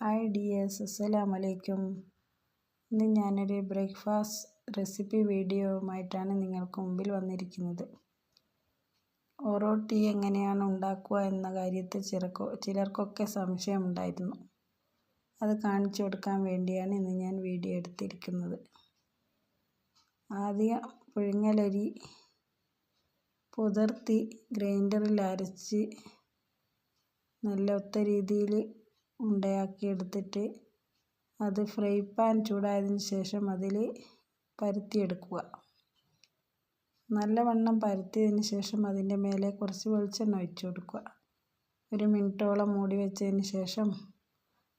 Hi dears അസ്സലാമു അലൈക്കും ഇന്ന് ഞാനൊരു ബ്രേക്ക്ഫാസ്റ്റ് റെസിപ്പി വീഡിയോയുമായിട്ടാണ് നിങ്ങൾക്ക് മുമ്പിൽ വന്നിരിക്കുന്നത്. ഒറോട്ടി എങ്ങനെയാണ് ഉണ്ടാക്കുക എന്ന കാര്യത്തിൽ ചിലർക്കൊ ചിലർക്കൊക്കെ സംശയമുണ്ടായിരുന്നു അത് കാണിച്ചു കൊടുക്കാൻ വേണ്ടിയാണ് ഇന്ന് ഞാൻ വീഡിയോ എടുത്തിരിക്കുന്നത്. ആദ്യം പുഴുങ്ങലരി പുതിർത്തി ഗ്രൈൻഡറിൽ അരച്ച് നല്ല ഒത്ത രീതിയിൽ ഉണ്ടയാക്കി എടുത്തിട്ട് അത് ഫ്രൈ പാൻ ചൂടായതിന് ശേഷം അതിൽ പരത്തിയെടുക്കുക. നല്ലവണ്ണം പരത്തിയതിന് ശേഷം അതിന്റെ മേലെ കുറച്ച് വെളിച്ചെണ്ണ ഒഴിച്ചു കൊടുക്കുക. ഒരു മിനിറ്റോളം മൂടി വെച്ചതിന് ശേഷം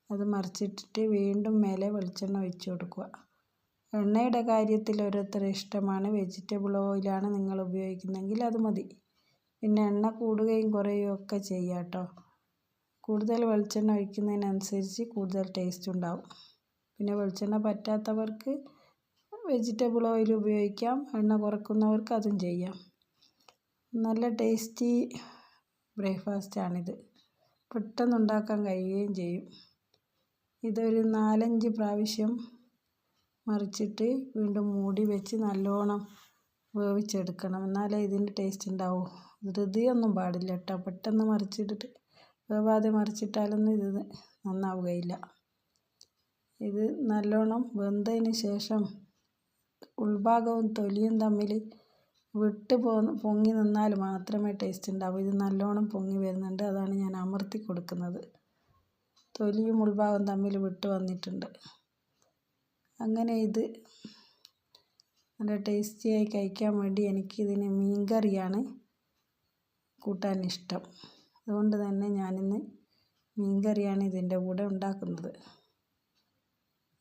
അത് മറിച്ചിട്ടിട്ട് വീണ്ടും മേലെ വെളിച്ചെണ്ണ ഒഴിച്ചു കൊടുക്കുക. എണ്ണയുടെ കാര്യത്തിൽ ഓരോരുത്തരുടെ ഇഷ്ടമാണ്. വെജിറ്റബിൾ ഓയിലാണ് നിങ്ങൾ ഉപയോഗിക്കുന്നതെങ്കിൽ അത് മതി. പിന്നെ എണ്ണ കൂടുകയും കുറയുകയും ഒക്കെ ചെയ്യാം കേട്ടോ. കൂടുതൽ വെളിച്ചെണ്ണ ഒഴിക്കുന്നതിനനുസരിച്ച് കൂടുതൽ ടേസ്റ്റ് ഉണ്ടാവും. പിന്നെ വെളിച്ചെണ്ണ പറ്റാത്തവർക്ക് വെജിറ്റബിൾ ഓയിൽ ഉപയോഗിക്കാം. എണ്ണ കുറക്കുന്നവർക്ക് അതും ചെയ്യാം. നല്ല ടേസ്റ്റി ബ്രേക്ക്ഫാസ്റ്റാണിത് പെട്ടെന്ന് ഉണ്ടാക്കാൻ കഴിയുകയും ചെയ്യും. ഇതൊരു നാലഞ്ച് പ്രാവശ്യം മറിച്ചിട്ട് വീണ്ടും മൂടി വെച്ച് നല്ലോണം വേവിച്ചെടുക്കണം. എന്നാലേ ഇതിന്റെ ടേസ്റ്റ് ഉണ്ടാവൂ. ധൃതിയൊന്നും പാടില്ല കേട്ടോ. പെട്ടെന്ന് മറിച്ചിട്ടിട്ട്. വേവാതെ മറിച്ചിട്ടാലൊന്നും ഇത് നന്നാവുകയില്ല. ഇത് നല്ലോണം വെന്തതിന് ശേഷം ഉൾഭാഗവും തൊലിയും തമ്മിൽ വിട്ട് പോ പൊങ്ങി നിന്നാൽ മാത്രമേ ടേസ്റ്റ് ഉണ്ടാവൂ. ഇത് നല്ലോണം പൊങ്ങി വരുന്നുണ്ട്. അതാണ് ഞാൻ അമർത്തി കൊടുക്കുന്നത്. തൊലിയും ഉൾഭാഗവും തമ്മിൽ വിട്ട് വന്നിട്ടുണ്ട്. അങ്ങനെ ഇത് നല്ല ടേസ്റ്റിയായി കഴിക്കാൻ വേണ്ടി എനിക്കിതിന് മീൻ കറിയാണ് കൂട്ടാൻ ഇഷ്ടം. അതുകൊണ്ട് തന്നെ ഞാനിന്ന് മീൻ കറിയാണ് ഇതിന്റെ കൂടെ ഉണ്ടാക്കുന്നത്.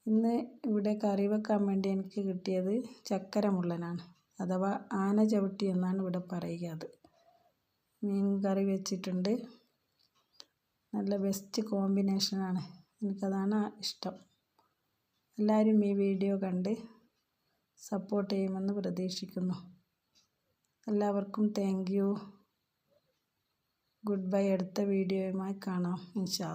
ഇന്ന് ഇവിടെ കറി വെക്കാൻ വേണ്ടി എനിക്ക് കിട്ടിയത് ചക്കര മുള്ളനാണ്. അഥവാ ആന ചവിട്ടി എന്നാണ് ഇവിടെ പറയുക അത്. മീൻ കറി വെച്ചിട്ടുണ്ട്. നല്ല ബെസ്റ്റ് കോമ്പിനേഷനാണ് എനിക്കതാണ് ഇഷ്ടം. എല്ലാവരും ഈ വീഡിയോ കണ്ട് സപ്പോർട്ട് ചെയ്യുമെന്ന് പ്രതീക്ഷിക്കുന്നു. എല്ലാവർക്കും താങ്ക് ഗുഡ് ബൈ. അടുത്ത വീഡിയോയുമായി കാണാം. ഇൻഷാ